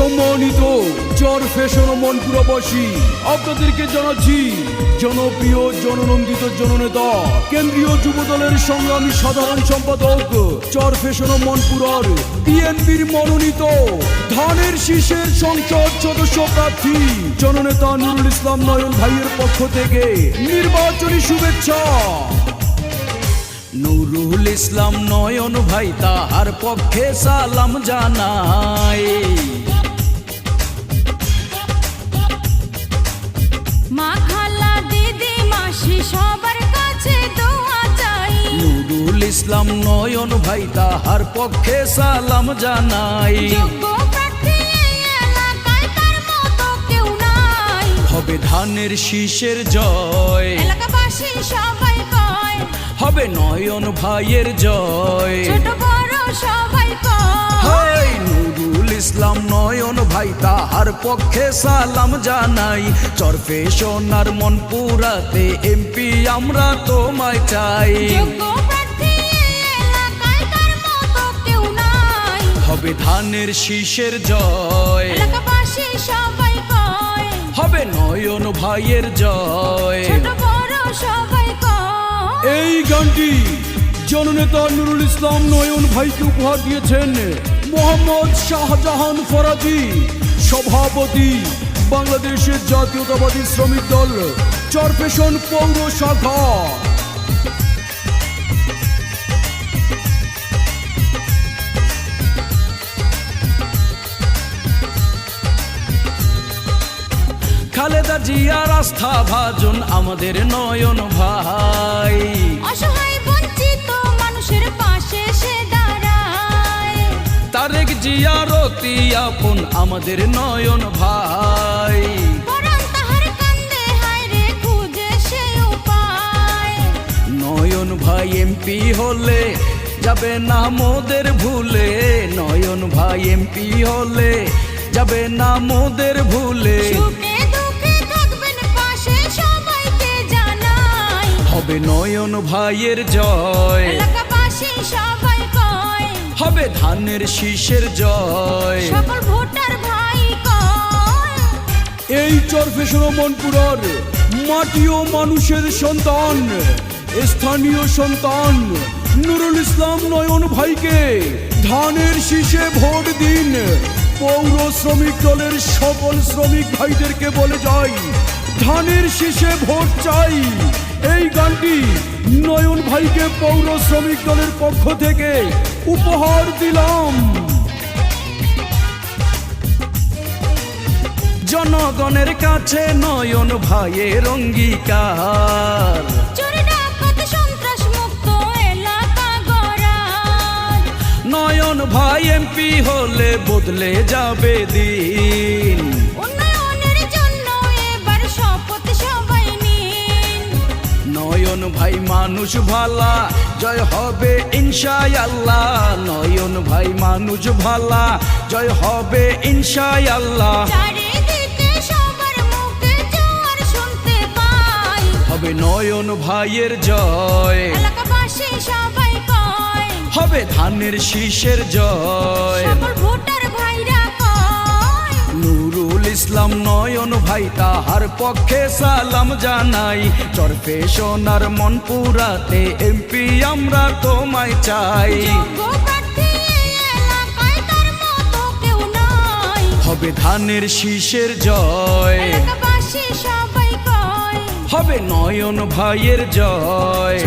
সম্মানিত চর ফ্যাশন ও মনপুরাবাসী, আপনাদেরকে জানাচ্ছি, জনপ্রিয়, জননন্দিত জননেতা, কেন্দ্রীয় যুব দলের সংগ্রামী সাধারণ সম্পাদক, চর ফেশন ও মন মনপুরার বিএনপির মনোনীত ধানের শীষের সংসদ সদস্য প্রার্থী, জননেতা নুরুল ইসলাম নয়ন ভাইয়ের পক্ষ থেকে নির্বাচনী শুভেচ্ছা। নুরুল ইসলাম নয়ন ভাই তাহার পক্ষে সালাম জানাই। দিদি মাসি সবার কাছে দোয়া চাই। নুরুল ইসলাম নয়ন ভাই তাহার পক্ষে সালাম জানাই। হবে ধানের শীষের জয়। এলাকাবাসী সবাই কয় হবে নয়ন ভাইয়ের জয়। ছোট বড় সবাই ইসলাম নয়ন ভাই তাহার পক্ষে সালাম জানাই। চরফে সোনার মন পুরাতে এমপি আমরা তোমায় চাই। হবে ধানের শীষের জয়। হবে নয়ন ভাইয়ের জয়। এই গানটি জননেতা নুরুল ইসলাম নয়ন ভাইকে উপহার দিয়েছেন। মোহাম্মদ শাহজাহান ফরাজি, সভাপতি, বাংলাদেশের জাতীয়তাবাদী শ্রমিক দল চরপেশন পৌর শাখা। খালেদা জিয়ার আস্থা ভাজন আমাদের নয়ন ভাই। অসহায় বঞ্চিত মানুষের পাশে সে তারেক জিয়ার অতি আপন আমাদের নয়ন ভাই। নয়ন ভাই এমপি হলে যাবে না মোদের ভুলে। নয়ন ভাই এমপি হলে যাবে না মোদের ভুলে। সুখে দুঃখে থাকবেন পাশে সবাইকে জানাই। হবে নয়ন ভাইয়ের জয়। সবাই হবে ধানের শীষের জয়। সকল ভোটার ভাই এই চরফেশন মনপুরার মাটি ও মানুষের সন্তান স্থানীয় সন্তান নুরুল ইসলাম নয়ন ভাইকে ধানের শীষে ভোট দিন। পৌর শ্রমিক দলের সকল শ্রমিক ভাইদেরকে বলে যাই ধানের শীষে ভোট চাই। এই গানটি নয়ন ভাইকে পৌর শ্রমিক দলের পক্ষ থেকে উপহার দিলাম। জনগণের কাছে নয়ন ভাইয়ের অঙ্গীকার। নয়ন ভাই এমপি হলে বদলে যাবে দিন। নয়ন ভাই মানুষ ভালা। জয় হবে ইনশাই আল্লাহ নয়ন ভাই মানুষ ভালা। জয় হবে ইনশাই আল্লাহ হবে নয়ন ভাইয়ের জয়। হবে ধানের শীষের জয়। ভোটার ভাইরা নুরুল ইসলাম নয়ন ভাই তাহার পক্ষে সালাম জানাই। চরফে সোনার মন পুরাতে এমপি আমরা তোমায় চাই। তার হবে ধানের শীষের জয়। হবে নয়ন ভাইয়ের জয়।